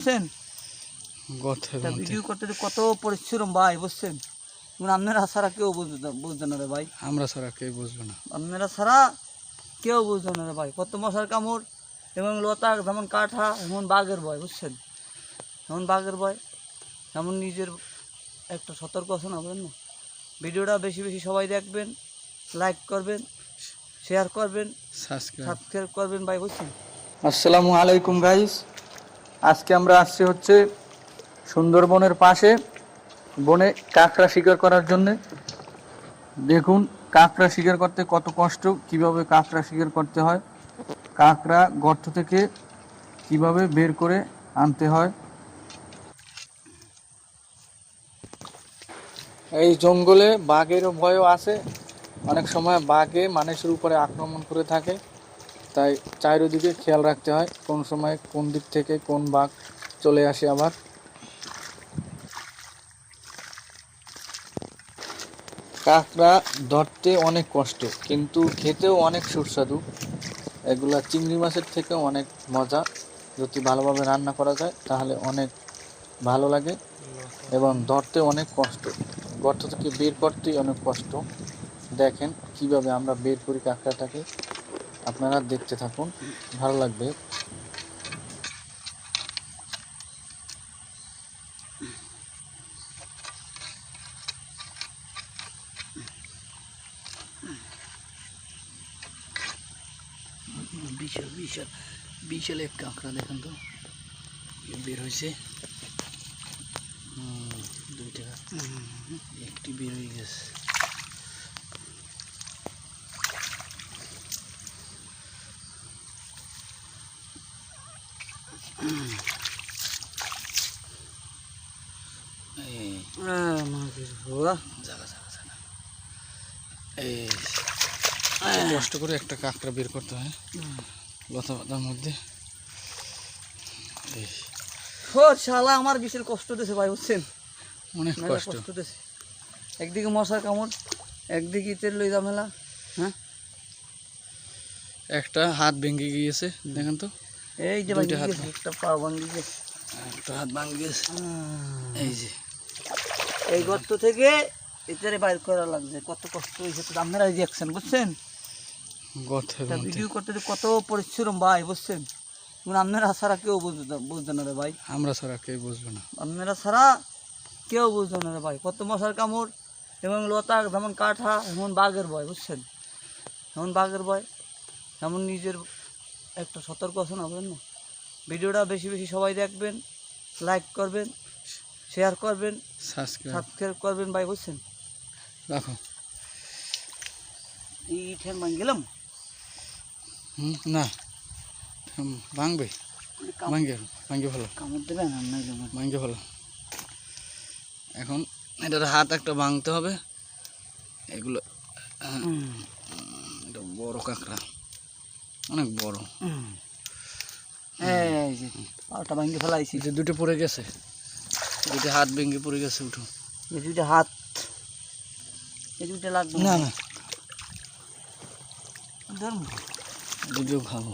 বুঝছেন? ভিডিও করতে কত পরিশ্রম ভাই বুঝছেন? আপনারা ছাড়া কেউ বুঝতে না রে ভাই। আমরা ছাড়া কেউ বুঝবে না। আপনারা ছাড়া কেউ বুঝবে না রে ভাই। কত মশার কামড় এবং লতা যেমন কাঠা এমন বাঘের ভয় বুঝছেন? এমন বাঘের ভয় এমন নিজের একটা সতর্ক আছে না বুঝলেন না? ভিডিওটা বেশি বেশি সবাই দেখবেন লাইক করবেন শেয়ার করবেন সাবস্ক্রাইব সাবস্ক্রাইব করবেন ভাই বুঝছেন? আসসালামু আলাইকুম গাইস আজকে আমরা আসছি হচ্ছে সুন্দরবনের পাশে বনে কাঁকড়া শিকার করার জন্য। দেখুন, কাঁকড়া শিকার করতে কত কষ্ট, কীভাবে কাঁকড়া শিকার করতে হয়, কাঁকড়া গর্ত থেকে কীভাবে বের করে আনতে হয়। এই জঙ্গলে বাঘেরও ভয়ও আছে। অনেক সময় বাঘে মানুষের উপরে আক্রমণ করে থাকে। তাই চারিদিকে খেয়াল রাখতে হয় কোন সময় কোন দিক থেকে কোন বাঘ চলে আসে আবার। কাঁকড়া ধরতে অনেক কষ্ট, কিন্তু খেতেও অনেক সুস্বাদু। এগুলা চিংড়ি মাছের থেকেও অনেক মজা। যদি ভালোভাবে রান্না করা যায়, তাহলে অনেক ভালো লাগে এবং ধরতে অনেক কষ্ট। গর্ত থেকে বের করতেই অনেক কষ্ট। দেখেন কীভাবে আমরা বের করি কাঁকড়াটাকে। আপনারা দেখতে থাকুন, ভালো লাগবে। বিশাল বিশাল বিশাল এক কাঁকড়া, দেখেন তো। বের হয়েছে। দুইটা। একটি বের হয়ে গেছে। এই কষ্ট করে একটা কাঁকড়া বের করতে হয়। লতা পাতার মধ্যে। এই। শালা আমার বিশাল কষ্ট দিয়েছে ভাই বুঝছেন? অনেক কষ্ট। দিয়েছে একদিকে মশার কামড় একদিকে ইটের লই ঝামেলা হ্যাঁ? একটা হাত ভেঙে গিয়েছে দেখেন তো। এই যে একটা পা ভাঙি গেছে একটা হাত ভাঙে গেছে এই যে। এই গর্ত থেকে এটারে বাইর করা লাগছে। কত কষ্ট হয়েছে তো আপনারা দেখছেন বুঝছেন? ভিডিও করতে কত পরিশ্রম ভাই বুঝছেন? আপনারা ছাড়া কেউ বুঝতে না রে ভাই। আমরা ছাড়া কেউ বুঝবে না। আপনারা ছাড়া কেউ বুঝতে না রে ভাই। কত মশার কামড় এবং লতা যেমন কাঠা এমন বাঘের ভয় বুঝছেন? এমন বাঘের ভয় এমন নিজের একটা সতর্ক আছে না বুঝলেন না? ভিডিওটা বেশি বেশি সবাই দেখবেন লাইক করবেন শেয়ার করবেন সাবস্ক্রাইব করবেন ভাই বুঝছেন? রাখো। এই ঠ্যাং ভাঙ গেলাম না ভাঙবে। ভাঙ্গে ভাঙ্গে ভালো। কামড় দেবেন ভাঙ্গে ভালো। এখন এটার হাত একটা ভাঙতে হবে। এগুলো এটা বড় কাঁকড়া। অনেক বড়। এই যে পাটা ভাঙে ফেলাইছি। যে দুটো পড়ে গেছে। দুটো হাত ভেঙে পড়ে গেছে উঠো। এই দুইটা হাত। এই দুইটা লাগবে। না না। দুটো খাব।